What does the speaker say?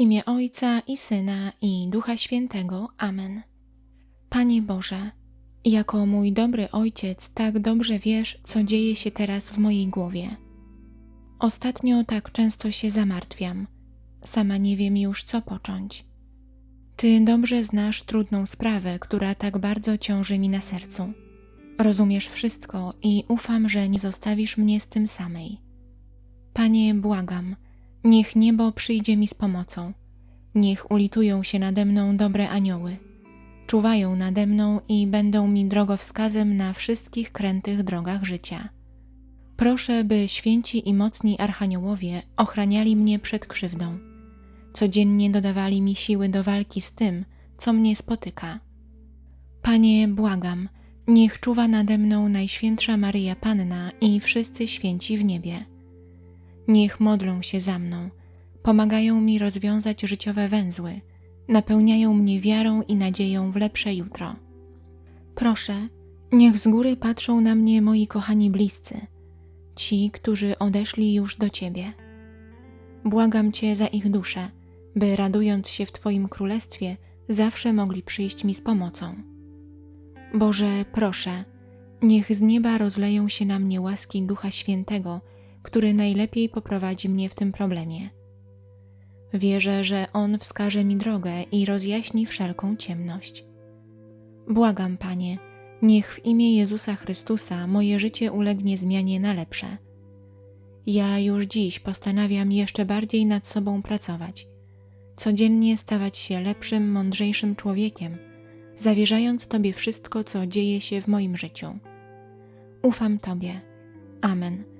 imię Ojca i Syna i Ducha Świętego. Amen. Panie Boże, jako mój dobry Ojciec tak dobrze wiesz, co dzieje się teraz w mojej głowie. Ostatnio tak często się zamartwiam. Sama nie wiem już, co począć. Ty dobrze znasz trudną sprawę, która tak bardzo ciąży mi na sercu. Rozumiesz wszystko i ufam, że nie zostawisz mnie z tym samej. Panie, błagam, niech niebo przyjdzie mi z pomocą. Niech ulitują się nade mną dobre anioły. Czuwają nade mną i będą mi drogowskazem na wszystkich krętych drogach życia. Proszę, by święci i mocni archaniołowie ochraniali mnie przed krzywdą. Codziennie dodawali mi siły do walki z tym, co mnie spotyka. Panie, błagam, niech czuwa nade mną Najświętsza Maryja Panna i wszyscy święci w niebie. Niech modlą się za mną, pomagają mi rozwiązać życiowe węzły, napełniają mnie wiarą i nadzieją w lepsze jutro. Proszę, niech z góry patrzą na mnie moi kochani bliscy, ci, którzy odeszli już do Ciebie. Błagam Cię za ich duszę, by radując się w Twoim królestwie, zawsze mogli przyjść mi z pomocą. Boże, proszę, niech z nieba rozleją się na mnie łaski Ducha Świętego, który najlepiej poprowadzi mnie w tym problemie. Wierzę, że On wskaże mi drogę i rozjaśni wszelką ciemność. Błagam, Panie, niech w imię Jezusa Chrystusa moje życie ulegnie zmianie na lepsze. Ja już dziś postanawiam jeszcze bardziej nad sobą pracować, codziennie stawać się lepszym, mądrzejszym człowiekiem, zawierzając Tobie wszystko, co dzieje się w moim życiu. Ufam Tobie. Amen.